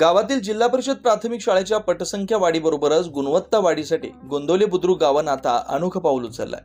गावातील जिल्हा परिषद प्राथमिक शाळेच्या पटसंख्या वाढीबरोबरच गुणवत्ता वाढीसाठी गोंदवले बुद्रुक गावानं आता अनोखं पाऊल उचललाय.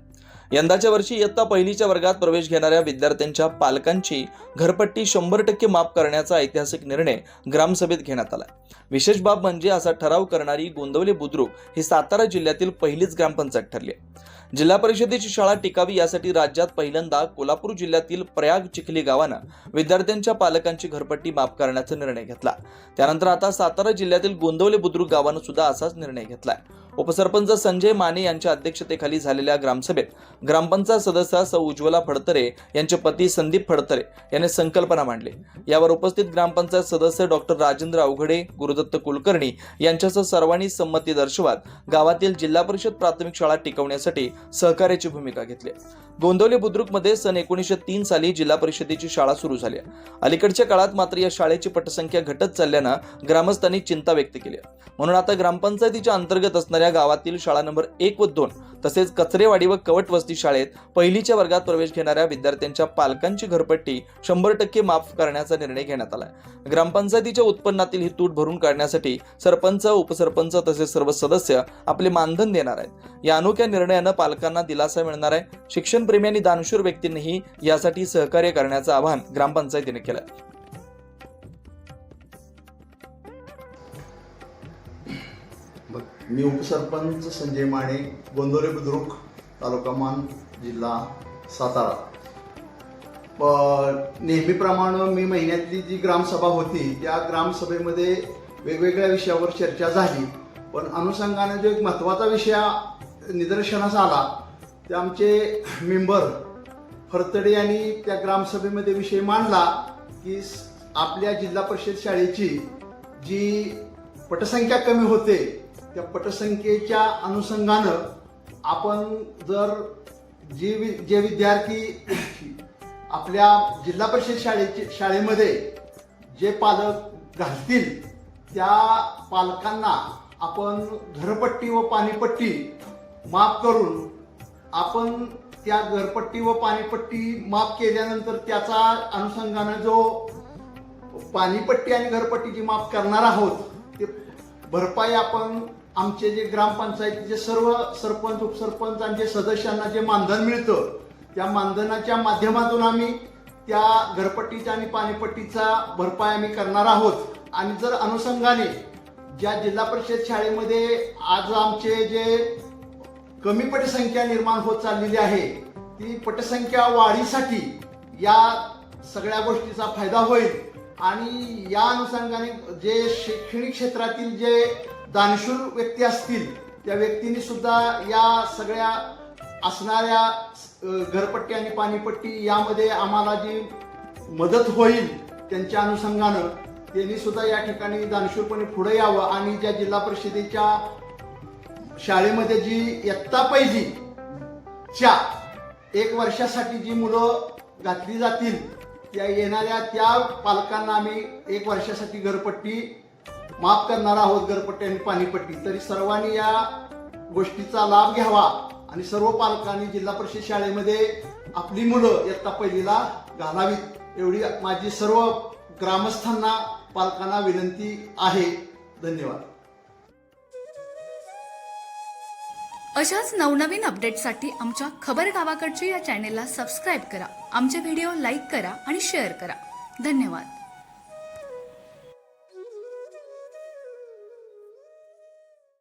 यंदाच्या वर्षी इयत्ता पहिलीच्या वर्गात प्रवेश घेणाऱ्या विद्यार्थ्यांच्या पालकांची घरपट्टी शंभर टक्के माफ करण्याचा ऐतिहासिक निर्णय ग्रामसभेत घेण्यात आला विशेष बाब म्हणजे असा ठराव करणारी गोंदवले बुद्रुक ही सातारा जिल्ह्यातील पहिलीच ग्रामपंचायत ठरली आहे. जिल्हा परिषदेची शाळा टिकावी यासाठी राज्यात पहिल्यांदा कोल्हापूर जिल्ह्यातील प्रयाग चिखली गावानं विद्यार्थ्यांच्या पालकांची घरपट्टी माफ करण्याचा निर्णय घेतला. त्यानंतर आता सातारा जिल्ह्यातील गोंदवले बुद्रुक गावानं सुद्धा असाच निर्णय घेतलाय. उपसरपंच संजय माने यांच्या अध्यक्षतेखाली झालेल्या ग्रामसभेत ग्रामपंचायत सदस्य सौ उज्ज्वला फडतरे यांचे पती संदीप फडतरे यांनी संकल्पना मांडली. यावर उपस्थित ग्रामपंचायत सदस्य डॉक्टर राजेंद्र अवघडे गुरुदत्त कुलकर्णी यांच्यासह सर्वांनी संमती दर्शवत गावातील जिल्हा परिषद प्राथमिक शाळा टिकवण्यासाठी सहकार्याची भूमिका घेतली. गोंदवली बुद्रुकमध्ये सन एकोणीसशे तीन साली जिल्हा परिषदेची शाळा सुरू झाली. अलीकडच्या काळात मात्र या शाळेची पटसंख्या घटत चालल्यानं ग्रामस्थांनी चिंता व्यक्त केली. म्हणून आता ग्रामपंचायतीच्या अंतर्गत असणाऱ्या गावातील शाळा नंबर एक व दोन तसेच कचरेवाडी व कवट वस्ती शाळेत पहिलीच्या वर्गात प्रवेश घेणाऱ्या विद्यार्थ्यांच्या पालकांची घरपट्टी शंभर टक्के माफ करण्याचा निर्णय घेण्यात आला ग्रामपंचायतीच्या उत्पन्नातील ही तूट भरून काढण्यासाठी सरपंच उपसरपंच तसेच सर्व सदस्य आपले मानधन देणार आहेत. या अनोख्या निर्णयानं पालकांना दिलासा मिळणार आहे. शिक्षणप्रेमी आणि दानशूर व्यक्तींनीही यासाठी सहकार्य करण्याचं आवाहन ग्रामपंचायतीने केलं मग मी उपसरपंच संजय माने गोंदोरे बुद्रुक तालुका मान जिल्हा सातारा. नेहमीप्रमाणे मी महिन्यातली जी ग्रामसभा होती त्या ग्रामसभेमध्ये वेगवेगळ्या विषयावर चर्चा झाली. पण अनुषंगाने जो एक महत्त्वाचा विषय निदर्शनास आला ते आमचे मेंबर फरतडे यांनी त्या ग्रामसभेमध्ये विषय मांडला की आपल्या जिल्हा परिषद शाळेची जी पटसंख्या कमी होते त्या पटसंख्येच्या अनुषंगानं आपण जर जे वि जे विद्यार्थी आपल्या जिल्हा परिषद शाळेचे शाळेमध्ये जे पालक घालतील त्या पालकांना आपण घरपट्टी व पाणीपट्टी माफ करून आपण त्या घरपट्टी व पाणीपट्टी माफ केल्यानंतर त्याचा अनुषंगानं जो पाणीपट्टी आणि घरपट्टीची माफ करणार आहोत ते भरपाई आपण आमचे जे ग्रामपंचायतीचे सर्व सरपंच उपसरपंच आणि जे सदस्यांना जे मानधन मिळतं त्या मानधनाच्या माध्यमातून आम्ही त्या घरपट्टीचा आणि पाणीपट्टीचा भरपाई आम्ही करणार आहोत. आणि जर अनुषंगाने ज्या जिल्हा परिषद शाळेमध्ये आज आमचे जे कमी पटसंख्या निर्माण होत चाललेली आहे ती पटसंख्या वाढीसाठी या सगळ्या गोष्टीचा फायदा होईल. आणि या अनुषंगाने जे शैक्षणिक क्षेत्रातील जे दानशूर व्यक्ती असतील त्या व्यक्तींनी सुद्धा या सगळ्या असणाऱ्या घरपट्टी आणि पाणीपट्टी यामध्ये आम्हाला जी मदत होईल त्यांच्या अनुषंगानं त्यांनी सुद्धा या ठिकाणी दानशूरपणे पुढे यावं आणि ज्या जिल्हा परिषदेच्या शाळेमध्ये जी इयत्ता पहिली च्या एक वर्षासाठी जी मुलं घातली जातील त्या येणाऱ्या त्या पालकांना आम्ही एक वर्षासाठी घरपट्टी माफ करणार आहोत घरपट्टी आणि पाणीपट्टी तरी सर्वांनी या गोष्टीचा लाभ घ्यावा. आणि सर्व पालकांनी जिल्हा परिषद शाळेमध्ये आपली मुलं इयत्ता पहिलीला घालावीत. एवढी माझी सर्व ग्रामस्थांना पालकांना विनंती आहे. धन्यवाद. अशाच नवनवीन अपडेटसाठी आमच्या खबर गावाकडच्या या चॅनेलला सबस्क्राईब करा. आमचे व्हिडिओ लाईक करा आणि शेअर करा. धन्यवाद.